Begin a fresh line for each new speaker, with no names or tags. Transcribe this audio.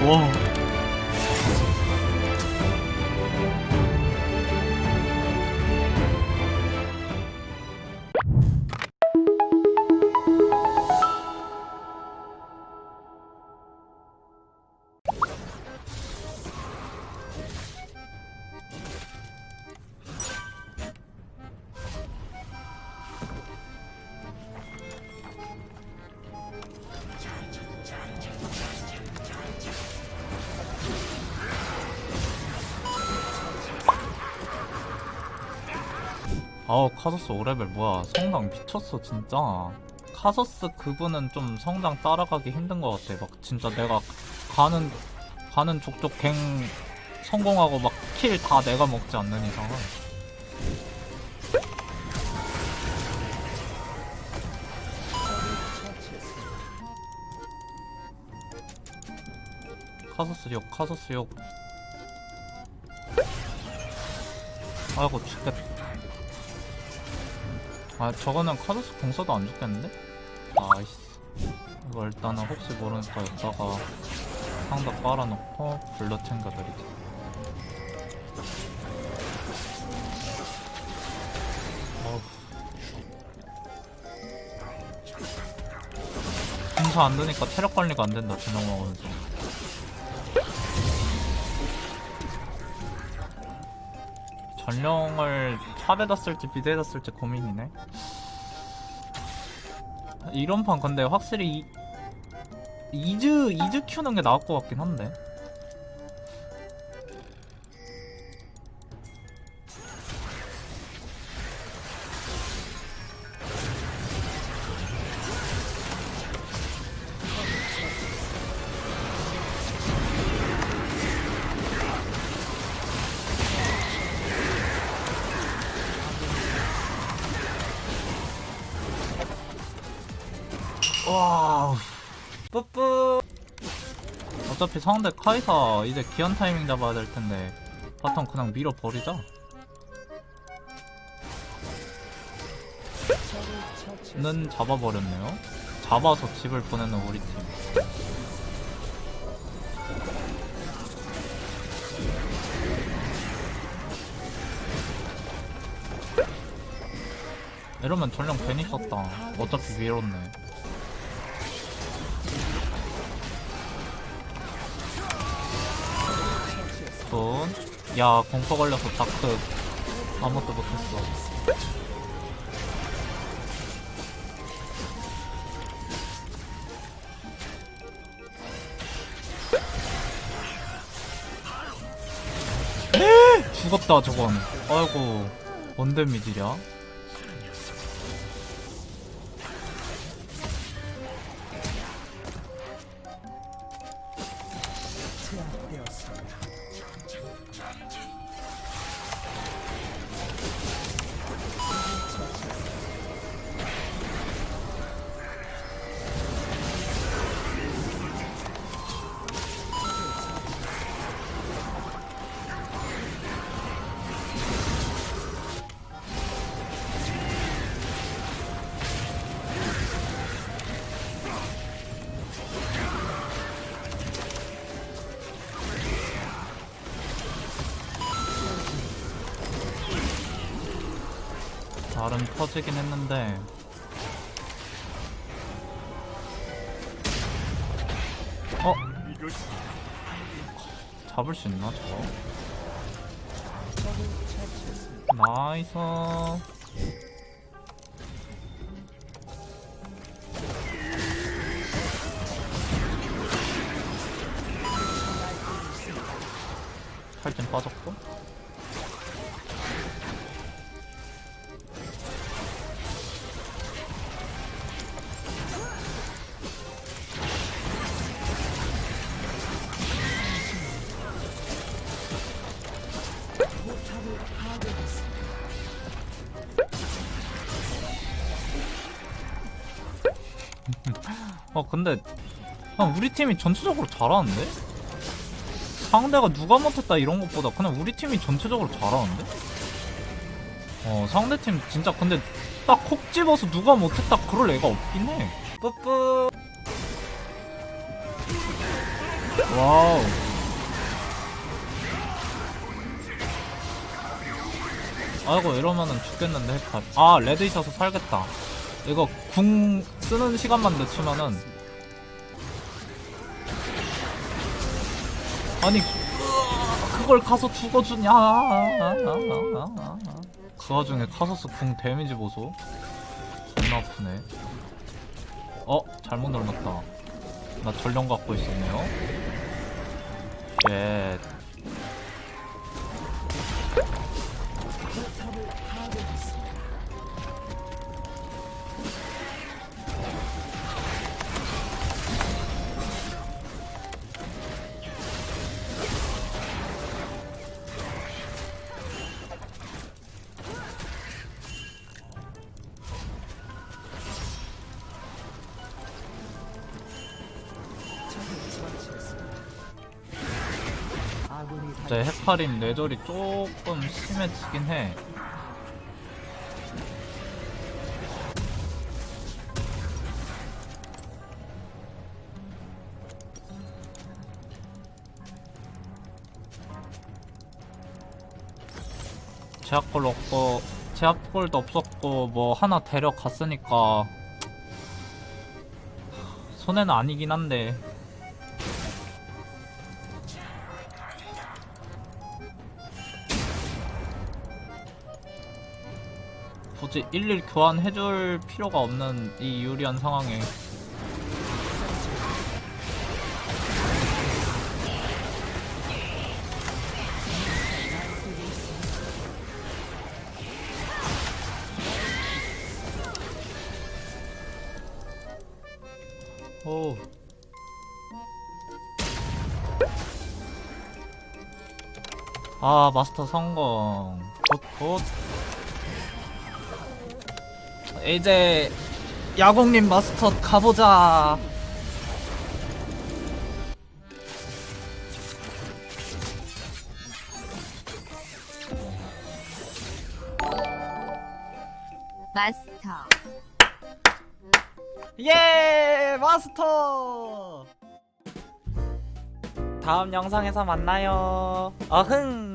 와. 아우 카서스 5레벨 뭐야. 성장 미쳤어 진짜. 카서스 그분은 좀 성장 따라가기 힘든 것 같아. 막 진짜 내가 가는 가는 족족 갱 성공하고 막 킬 다 내가 먹지 않는 이상은. 카서스 욕 카서스 욕. 아이고 죽겠다 아 저거는 카드스 공서도 안 죽겠는데? 나이스 이거 일단은 혹시 모르니까 여기다가 상자 빨아놓고 불러 챙겨드리자 어우. 공사 안 되니까 체력 관리가 안 된다 진영 먹으면서 전령을 비드에다 쓸지 고민이네. 이런 판 근데 확실히 이, 이즈 이즈 키우는 게 나을 것 같긴 한데. 와 뿌뿌 어차피 상대 카이사 이제 기한 타이밍 잡아야 될 텐데 바텀 그냥 밀어 버리자. 는 잡아버렸네요. 잡아서 집을 보내는 우리 팀. 이러면 전령 괜히 썼다. 어차피 밀었네. 돈. 야, 공포 걸려서 다크 아무것도 못했어. 죽었다 저건. 아이고, 뭔 데 미질이 야? 나름 터지긴 했는데 어? 잡을 수 있나 저거? 나이스 탈진 빠졌고 어 근데 그냥 우리 팀이 전체적으로 잘하는데? 상대가 누가 못했다 이런 것보다 그냥 우리 팀이 전체적으로 잘하는데? 어 상대팀 진짜 근데 딱 콕 집어서 누가 못했다 그럴 애가 없긴 해 뿌뿌 와우. 아이고 이러면은 죽겠는데 헷갈아 레드 있어서 살겠다. 이거 궁 쓰는 시간만 늦추면은 아니 그걸 가서 죽어주냐? 그 와중에 카서스 궁 데미지 보소. 존나 아프네. 어 잘못 눌렀다. 나 전령 갖고 있었네요. 쉣. 제 헤카림 뇌절이 조금 심해지긴 해. 제약골 없고 제약골도 없었고 뭐 하나 데려갔으니까 손해는 아니긴 한데 굳이 일일 교환해줄 필요가 없는 이 유리한 상황에. 오. 아 마스터 성공. 굿굿 이제 야공님 마스터 가보자.
마스터
예, 마스터. 다음 영상에서 만나요. 어흥.